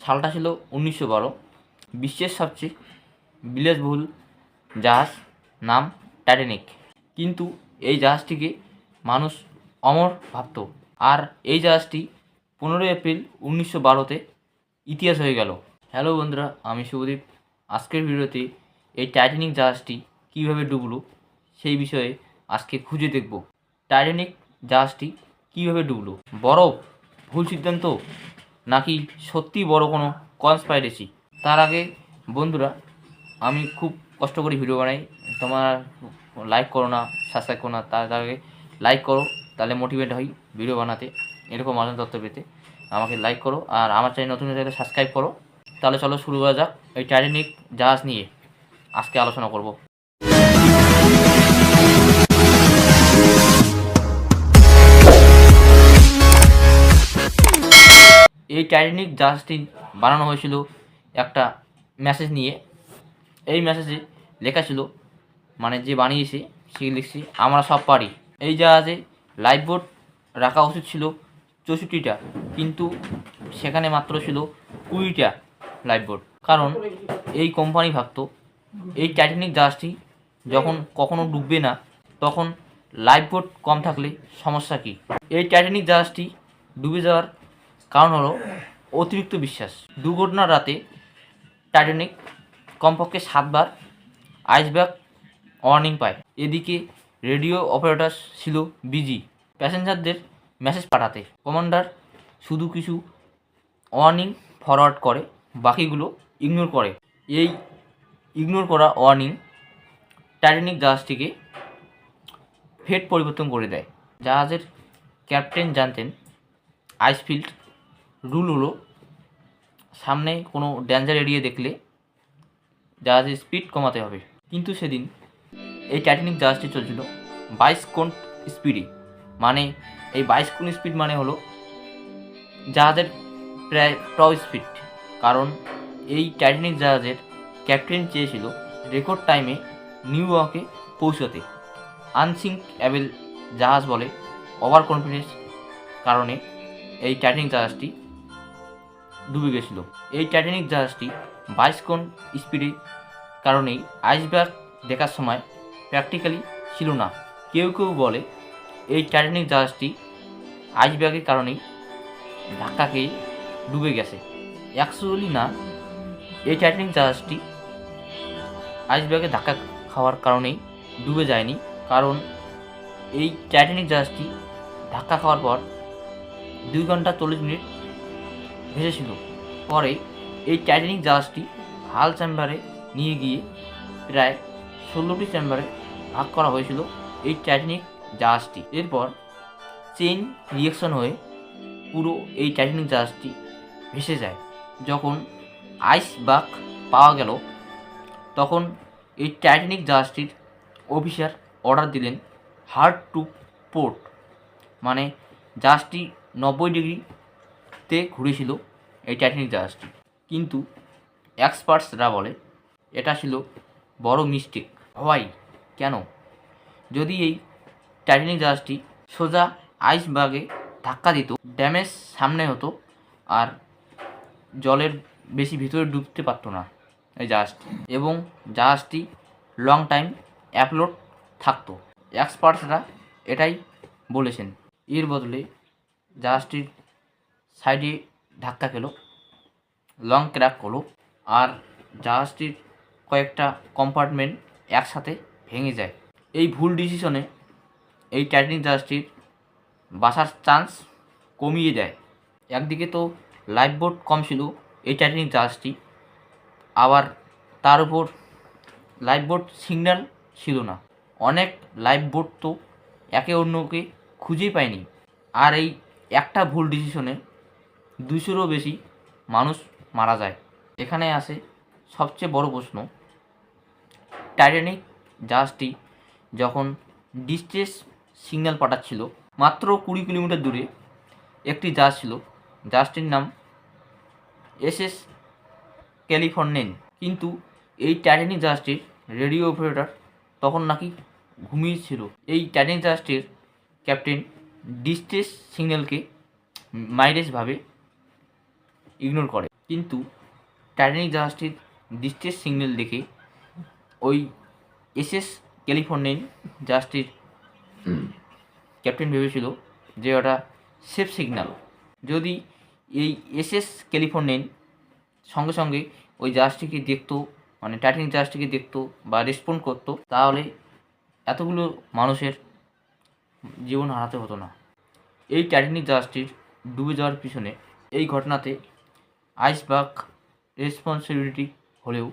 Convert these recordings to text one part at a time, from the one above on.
সালটা ছিল উনিশশো বারো। বিশ্বের সবচেয়ে বিলাসবহুল জাহাজ নাম টাইটানিক কিন্তু এই জাহাজটিকে মানুষ অমর ভাবত। আর এই জাহাজটি পনেরোই এপ্রিল উনিশশো বারোতে ইতিহাস হয়ে গেল। হ্যালো বন্ধুরা, আমি শুভদীপ। আজকের ভিডিওতে এই টাইটানিক জাহাজটি কীভাবে ডুবলো সেই বিষয়ে আজকে খুঁজে দেখব। টাইটানিক জাহাজটি কীভাবে ডুবলো? বরফ, ভুল সিদ্ধান্ত নাকি সত্যি বড় কোনো কনস্পাইরেসি তার আগে বন্ধুরা, আমি খুব কষ্ট করে ভিডিও বানাই। তোমার লাইক করো না সাবস্ক্রাইব করো না, তার আগে লাইক করো, তাহলে মোটিভেট হই ভিডিও বানাতে, এরকম মজার তথ্য পেতে। আমাকে লাইক করো, আর আমার চ্যানেল নতুন হয়ে সাবস্ক্রাইব করো। তাহলে চলো শুরু করা যাক, এই টাইটানিক জাহাজ নিয়ে আজকে আলোচনা করব। এই টাইটানিক জাহাজটি বানানো হয়েছিল একটা মেসেজ নিয়ে। এই মেসেজে লেখা ছিল মানে যে বানিয়েছে, সে লিখছে, আমরা সব পারি। এই জাহাজে লাইফ বোট রাখা উচিত ছিল চৌষট্টিটা, কিন্তু সেখানে মাত্র ছিল কুড়িটা লাইফ বোট কারণ এই কোম্পানি ভাবতো, এই টাইটানিক জাহাজটি যখন কখনো ডুববে না, তখন লাইফ বোট কম থাকলে সমস্যা কী? এই টাইটানিক জাহাজটি ডুবে যাওয়ার কারণ হলো অতিরিক্ত বিশ্বাস। দুর্ঘটনার রাতে টাইটানিক কমপক্ষে সাতবার আইসব্যাক ওয়ার্নিং পায়। এদিকে রেডিও অপারেটর ছিল বিজি প্যাসেঞ্জারদের মেসেজ পাঠাতে। কমান্ডার শুধু কিছু ওয়ার্নিং ফরওয়ার্ড করে, বাকিগুলো ইগনোর করে। এই ইগনোর করা ওয়ার্নিং টাইটানিক জাহাজটিকে ফেট পরিবর্তন করে দেয়। জাহাজের ক্যাপ্টেন জানতেন আইসফিল্ড রুল হলো, সামনে কোনো ড্যাঞ্জার এরিয়া দেখলে জাহাজের স্পিড কমাতে হবে। কিন্তু সেদিন এই টাইটানিক জাহাজটি চলছিল বাইশ কোন স্পিডে মানে এই বাইশ কোন স্পিড মানে হলো জাহাজের প্রায় টপ স্পিড কারণ এই টাইটানিক জাহাজের ক্যাপ্টেন চেয়েছিল রেকর্ড টাইমে নিউ ইয়র্কে পৌঁছতে। আনসিঙ্ক অ্যাবেল জাহাজ বলে ওভার কনফিডেন্স কারণে এই টাইটানিক জাহাজটি ডুবে গেছিল। এই টাইটানিক জাহাজটি বাইশ কোন স্পিডে কারণেই আইসবার্গ দেখার সময় প্র্যাকটিক্যালি ছিল না। কেউ কেউ বলে এই টাইটানিক জাহাজটি আইসবার্গের কারণেই ধাক্কা খেয়ে ডুবে গেছে। অ্যাকচুয়ালি না, এই টাইটানিক জাহাজটি আইসবার্গে ধাক্কা খাওয়ার কারণেই ডুবে যায়নি। কারণ এই টাইটানিক জাহাজটি ধাক্কা খাওয়ার পর দুই ঘণ্টা চল্লিশ মিনিট ভেসেছিল। পরে এই টাইটানিক জাহাজটি হাল চেম্বারে নিয়ে গিয়ে প্রায় ষোলোটি চেম্বারে ভাগ করা হয়েছিল এই টাইটানিক জাহাজটি। এরপর চেইন রিয়েকশন হয়ে পুরো এই টাইটানিক জাহাজটি ভেসে যায়। যখন আইস বাক পাওয়া গেল, তখন এই টাইটানিক জাহাজটির অফিসার অর্ডার দিলেন হার্ড টু পোর্ট মানে জাহাজটি নব্বই ডিগ্রিতে ঘুরেছিল এই টাইটানিক জাহাজটি। কিন্তু এক্সপার্টসরা বলে, এটা ছিল বড় মিস্টেক হওয়াই কেন? যদি এই টাইটানিক জাহাজটি সোজা আইসবাগে ধাক্কা দিত, ড্যামেজ সামনে হতো আর জলের বেশি ভিতরে ডুবতে পারতো না এই জাহাজটি। এবং জাহাজটি লং টাইম অ্যাপলোড থাকতো। এক্সপার্টসরা এটাই বলেছেন। এর বদলে জাহাজটির সাইডে ধাক্কা খেলো লং ক্র্যাক হলো আর জাহাজটির কয়েকটা কম্পার্টমেন্ট একসাথে ভেঙে যায়। এই ভুল ডিসিশনে এই টাইটানিক জাহাজটির বাসার চান্স কমিয়ে দেয়। একদিকে তো লাইফ বোট কম ছিল, এই টাইটানিক জাহাজটি, আবার তার উপর লাইফ বোট সিগন্যাল ছিল না। অনেক লাইফ বোট তো একে অন্যকে খুঁজেই পায়নি। আর এই একটা ভুল ডিসিশনে দুশোরও বেশি মানুষ মারা যায়। এখানে আসে সবচেয়ে বড় প্রশ্ন টাইটানিক জাহাজটি যখন ডিস্ট্রেস সিগন্যাল পাঠাচ্ছিল, মাত্র কুড়ি কিলোমিটার দূরে একটি জাহাজ ছিল, জাহাজটির নাম এস এস ক্যালিফোর্নিয়ান কিন্তু এই টাইটানিক জাহাজটির রেডিও অপারেটর তখন নাকি ঘুমিয়েছিল এই টাইটানিক জাহাজটির ক্যাপ্টেন ডিস্ট্রেস সিগন্যালকে মাইলেজ ভাবে ইগনোর করে। কিন্তু টাইটানিক জাহাজটির ডিস্ট্রেস সিগন্যাল দেখে ওই এসএস ক্যালিফোর্নিয়ান জাহাজটির ক্যাপ্টেন ভেবেছিল যে ওটা সেফ সিগন্যাল যদি এই এসএস ক্যালিফোর্নিয়ান সঙ্গে সঙ্গে ওই জাহাজটিকে দেখতো মানে টাইটানিক জাহাজটিকে দেখতো বা রেসপন্ড করতো তাহলে এতগুলো মানুষের জীবন হারাতে হতো না। এই টাইটানিক জাহাজটির ডুবে যাওয়ার পিছনে এই ঘটনাতে আইসবার্গ রেসপন্সিবিলিটি হলেও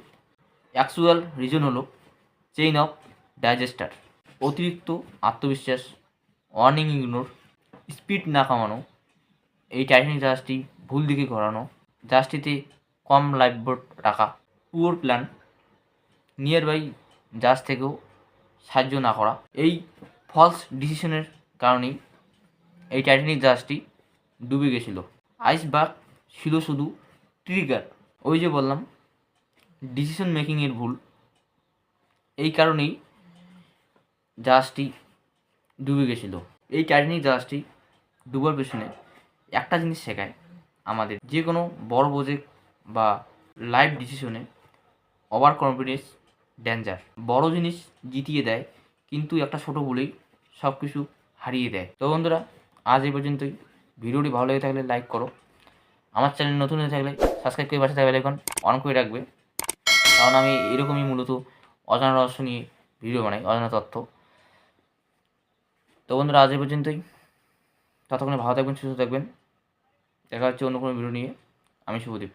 অ্যাকচুয়াল রিজন হলো চেইন অফ ডাইজেস্টার, অতিরিক্ত আত্মবিশ্বাস, ওয়ার্নিং ইগনোর, স্পিড না কমানো, এই টাইটানিক জাহাজটি ভুল দিকে ঘোরানো, জাহাজটিতে কম লাইফ বোট রাখা, পুয়ার প্ল্যান নিয়ার বাই জাহাজ থেকেও সাহায্য না করা, এই ফলস ডিসিশনের কারণেই এই টাইটানিক জাহাজটি ডুবে গেছিল। আইসবার্গ ছিল শুধু ট্রিগার, ওই যে বললাম ডিসিশন মেকিংয়ের ভুল। এই কারণেই জাহাজটি ডুবে গেছিল। এই টাইটানিক জাহাজটি ডুবার পেছনে একটা জিনিস শেখায় আমাদের, যে কোনো বড় প্রজেক্ট বা লাইফ ডিসিশনে ওভার কনফিডেন্স ডেঞ্জার বড় জিনিস জিতিয়ে দেয়, কিন্তু একটা ছোটো বলেই সব কিছু হারিয়ে দেয়। তো বন্ধুরা, আজ এই পর্যন্তই। ভিডিওটি ভালো লেগে থাকলে লাইক করো। আমার চ্যানেল নতুন হয়ে থাকলে সাবস্ক্রাইব করে পাশে থাকবে এখন অন করে রাখবে। কারণ আমি এরকমই মূলত অজানা রহস্য নিয়ে ভিডিও বানাই, অজানা তথ্য। তো বন্ধুরা, আজ পর্যন্তই। ততক্ষণে ভালো থাকবেন, সুস্থ থাকবেন। দেখা হচ্ছে অন্য কোনো ভিডিও নিয়ে। আমি শুভদীপ।